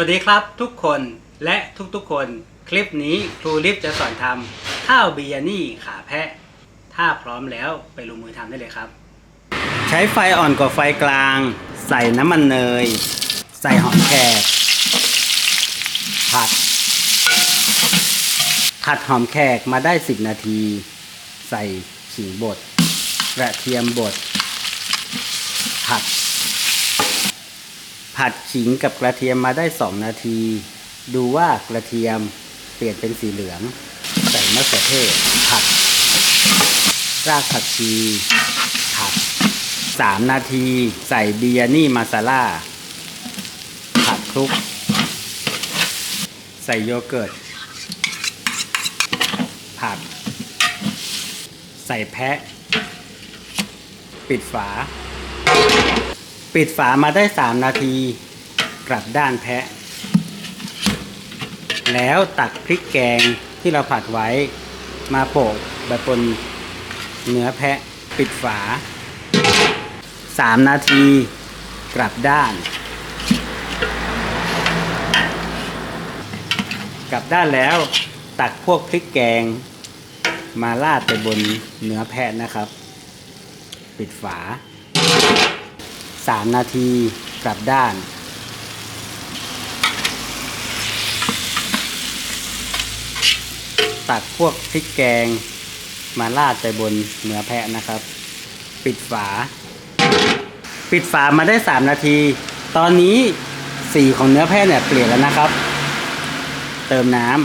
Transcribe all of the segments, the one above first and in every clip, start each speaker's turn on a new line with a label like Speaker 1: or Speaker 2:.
Speaker 1: วัสดีครับทุกคนและทุกๆคนคลิปนี้ครูลิฟจะสอนทำข้าวบิยานี่ขาแพะ ถ้าพร้อมแล้วไปลงมือทำได้เลยครับ ใช้ไฟอ่อนกว่าไฟกลาง ใส่น้ำมันเนย ใส่หอมแขกผัด ผัดหอมแขกมาได้ 10 นาที ใส่ขิงบดกระเทียมบดผัด ผัดขิงกับกระเทียมมาได้ 2 นาที ดูว่ากระเทียมเปลี่ยนเป็นสีเหลือง ใส่มะเขือเทศ ผัด รากผักชี ผัด 3 นาที ใส่เบียนี่มาซาล่า ผัดคลุก ใส่โยเกิร์ต ผัด ใส่แพะ ปิดฝา ปิดฝามาได้ 3 นาที กลับด้านแพะ แล้วตักพริกแกงที่เราผัดไว้ มาโปะแบบบนเนื้อแพะ ปิดฝา 3 นาที กลับด้าน กลับด้านแล้วตักพวกพริกแกง มาราดไปบนเนื้อแพะนะครับ ปิดฝา 3 นาทีกลับด้าน ตักพวกพริกแกง มาราดไปบนเนื้อแพะนะครับ ปิดฝา ปิดฝามาได้ 3 นาที ตอนนี้สีของเนื้อแพะเนี่ยเปลี่ยนแล้วนะครับ เติมน้ำ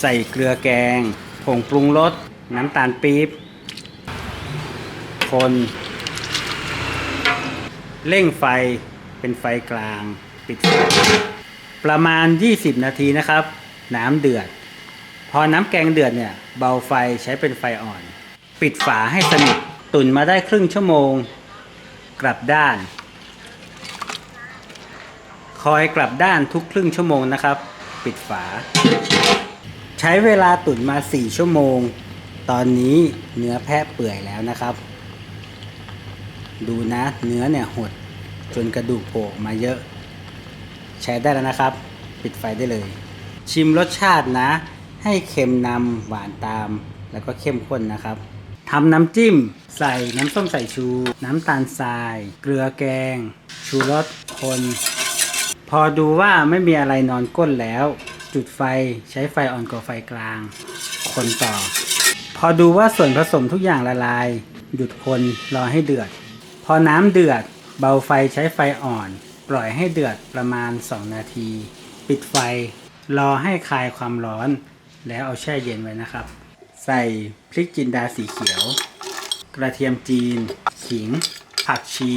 Speaker 1: ใส่เกลือแกง ผงปรุงรสน้ำตาลปี๊บ คน เร่งไฟเป็นไฟกลางปิดไฟประมาณ 20 นาทีนะครับ น้ำเดือด พอน้ำแกงเดือดเนี่ย เบาไฟใช้เป็นไฟอ่อน ปิดฝาให้สนิทตุนมาได้ครึ่งชั่วโมง กลับด้าน คอยกลับด้านทุกครึ่งชั่วโมงนะครับ ปิดฝา ใช้เวลาตุ๋นมา 4 ชั่วโมง ตอนนี้เนื้อแพะเปื่อยแล้วนะครับ ดูนะเนื้อเนี่ยหดจนกระดูกโผล่ออกมาเยอะ ใช้ได้แล้วนะครับ ปิดไฟได้เลย ชิมรสชาตินะ ให้เค็มนำหวานตาม แล้วก็เข้มข้นนะครับทำน้ำจิ้ม ใส่น้ำส้มสายชู น้ำตาลทราย เกลือแกง ชูรสคน พอดูว่าไม่มีอะไรนอนก้นแล้ว จุดไฟใช้ไฟอ่อนกว่าไฟกลาง คนต่อ พอดูว่าส่วนผสมทุกอย่างละลาย หยุดคนรอให้เดือด พอน้ำเดือดเบาไฟใช้ไฟอ่อน ปล่อยให้เดือดประมาณ 2 นาที ปิดไฟ รอให้คลายความร้อน แล้วเอาแช่เย็นไว้นะครับ ใส่พริกจินดาสีเขียว กระเทียมจีน ขิง ผักชี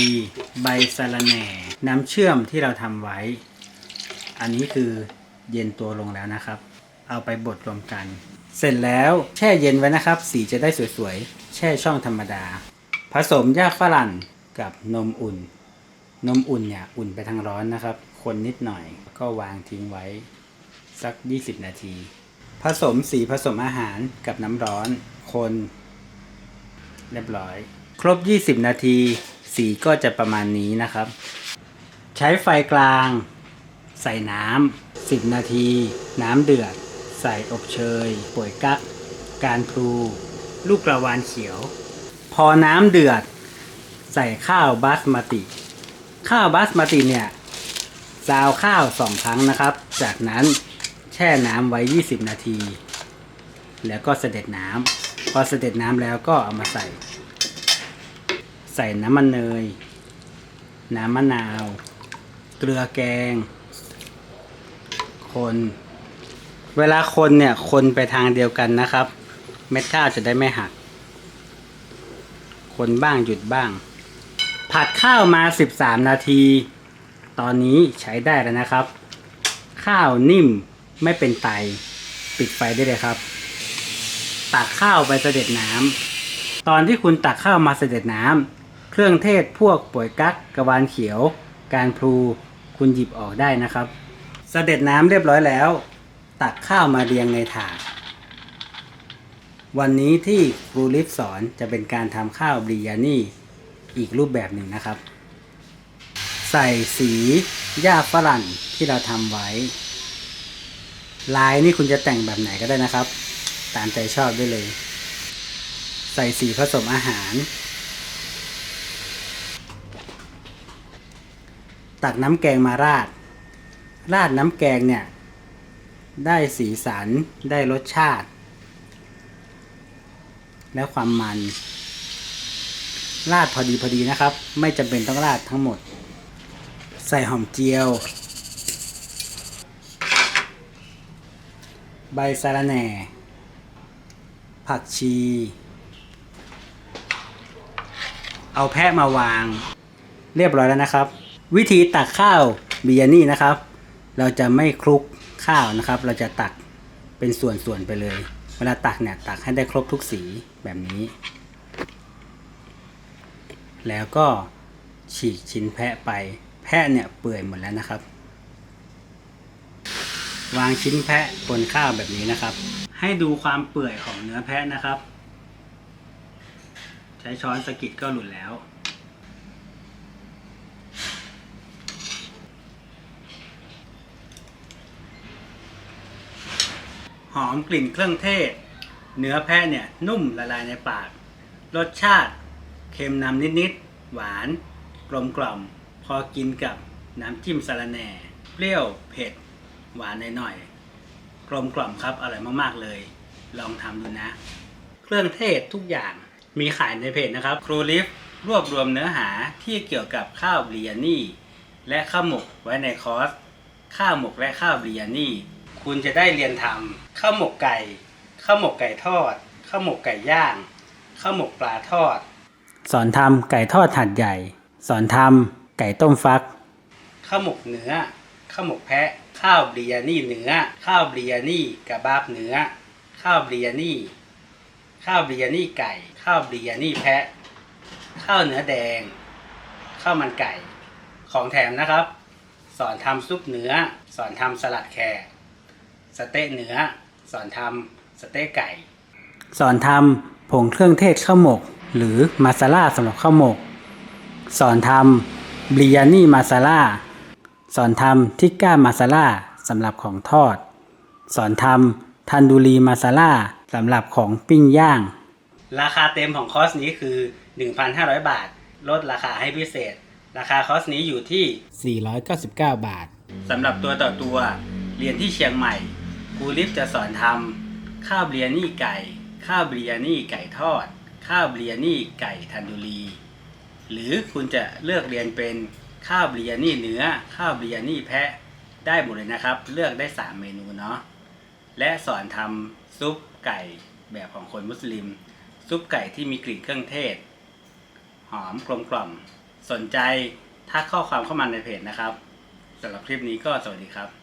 Speaker 1: ใบสะระแหน่ น้ำเชื่อมที่เราทำไว้ อันนี้คือเย็นตัวลงแล้วนะครับ เอาไปบดรวมกัน เสร็จแล้วแช่เย็นไว้นะครับ สีจะได้สวยๆ แช่ช่องธรรมดา ผสมหญ้าฝรั่ง กับนมอุ่น นมอุ่นเนี่ยอุ่นไปทางร้อนนะครับ คนนิดหน่อยก็วางทิ้งไว้สัก 20 นาที ผสมสีผสมอาหารกับน้ำร้อน คน เรียบร้อย ครบ 20 นาที สีก็จะประมาณนี้นะครับ ใช้ไฟกลาง ใส่น้ำ10 นาที น้ำเดือด ใส่อบเชยป่วยกัก การพลู ลูกกระวานเขียว พอน้ำเดือด ใส่ข้าวบาสมาติ ข้าวบาสมาติเนี่ยซาวข้าวสองครั้งนะครับ จากนั้นแช่น้ำไว้ 20 นาที แล้วก็เสด็จน้ำพอเสด็จน้ำแล้วก็เอามาใส่ ใส่น้ำมันเนย น้ำมะนาว เกลือแกง คน เวลาคนเนี่ย คนไปทางเดียวกันนะครับ เม็ดข้าวจะได้ไม่หัก คนบ้างหยุดบ้าง ผัดข้าวมา 13 นาที ตอนนี้ใช้ได้แล้วนะครับ ข้าวนิ่มไม่เป็นไต ปิดไฟได้เลยครับ ตักข้าวไปเสด็จน้ำ ตอนที่คุณตักข้าวมาเสด็จน้ำ เครื่องเทศพวกป่วยกั๊กกระวานเขียว การพลูคุณหยิบออกได้นะครับ เสด็จน้ำเรียบร้อยแล้ว ตักข้าวมาเรียงในถาดวันนี้ที่ครูลิฟสอนจะเป็นการทำข้าวบริยานี่ อีกรูปแบบหนึ่งนะครับ ใส่สีหญ้าฝรั่งที่เราทำไว้ ลายนี่คุณจะแต่งแบบไหนก็ได้นะครับ ตามใจชอบได้เลย ใส่สีผสมอาหาร ตักน้ำแกงมาราด ราดน้ำแกงเนี่ย ได้สีสันได้รสชาติ และความมัน ราดพอดีพอดีนะครับ ไม่จำเป็นต้องราดทั้งหมด ใส่หอมเจียว ใบสะระแหน่ ผักชี เอาแพะมาวาง เรียบร้อยแล้วนะครับ วิธีตักข้าวบิยานี่นะครับ เราจะไม่คลุกข้าวนะครับ เราจะตักเป็นส่วนๆไปเลย เวลาตักเนี่ยตักให้ได้ครบทุกสีแบบนี้ แล้วก็ฉีกชิ้นแพะไป แพะเนี่ยเปื่อยหมดแล้วนะครับ วางชิ้นแพะบนข้าวแบบนี้นะครับ ให้ดูความเปื่อยของเนื้อแพะนะครับ ใช้ช้อนสะกิดก็หลุดแล้ว หอมกลิ่นเครื่องเทศ เนื้อแพะเนี่ยนุ่มละลายในปาก รสชาติ เค็มนำนิดๆ หวานกลมกล่อม พอกินกับน้ำจิ้มสาระแหน่ เปรี้ยวเผ็ด หวานหน่อยๆ กลมกล่อมครับอร่อยมากๆเลย ลองทำดูนะ เครื่องเทศทุกอย่างมีขายในเพจนะครับ ครูลิฟรวบรวมเนื้อหาที่เกี่ยวกับข้าวเบียนี่ และข้าวหมกไว้ในคอร์สข้าวหมกและข้าวเบียนี่ คุณจะได้เรียนทำข้าวหมกไก่ข้าวหมกไก่ทอดข้าวหมกไก่ย่างข้าวหมกปลาทอด สอนทำไก่ทอดถาดใหญ่ สอนทำไก่ต้มฟัก ข้าวหมกเนื้อ ข้าวหมกแพะ ข้าวเบลียนี่เนื้อ ข้าวเบลียนี่กระบาบเนื้อ ข้าวเบลียนี่ ข้าวเบลียนี่ไก่ ข้าวเบลียนี่แพะ ข้าวเนื้อแดง ข้าวมันไก่ ของแถมนะครับ สอนทำซุปเนื้อ สอนทำสลัดแครสเต๊ะเนื้อ สอนทำสเต๊ะไก่ สอนทำผงเครื่องเทศข้าวหมก หรือมาซาล่าสำหรับข้าวหมก สอนทำบริยานี่มาซาล่าสอนทำทิกก้ามาซาล่าสำหรับของทอด สอนทำทันดูรีมาซาล่าสำหรับของปิ้งย่าง ราคาเต็มของคอร์สนี้คือ 1,500 บาท ลดราคาให้พิเศษ ราคาคอร์สนี้อยู่ที่ 499 บาทสำหรับตัวต่อตัว เรียนที่เชียงใหม่ครูลิฟจะสอนทำข้าวเบียนี่ไก่ ข้าวเบียนี่ไก่ทอด ข้าวเบียนี่ไก่ทันดูรี หรือคุณจะเลือกเรียนเป็นข้าวเบียนี่เนื้อ ข้าวเบียนี่แพะได้หมดเลยนะครับ เลือกได้ 3 เมนูเนาะและสอนทำซุปไก่แบบของคนมุสลิม ซุปไก่ที่มีกลิ่นเครื่องเทศ หอมกลมกล่อม สนใจทักข้อความเข้ามาในเพจนะครับสำหรับคลิปนี้ก็สวัสดีครับ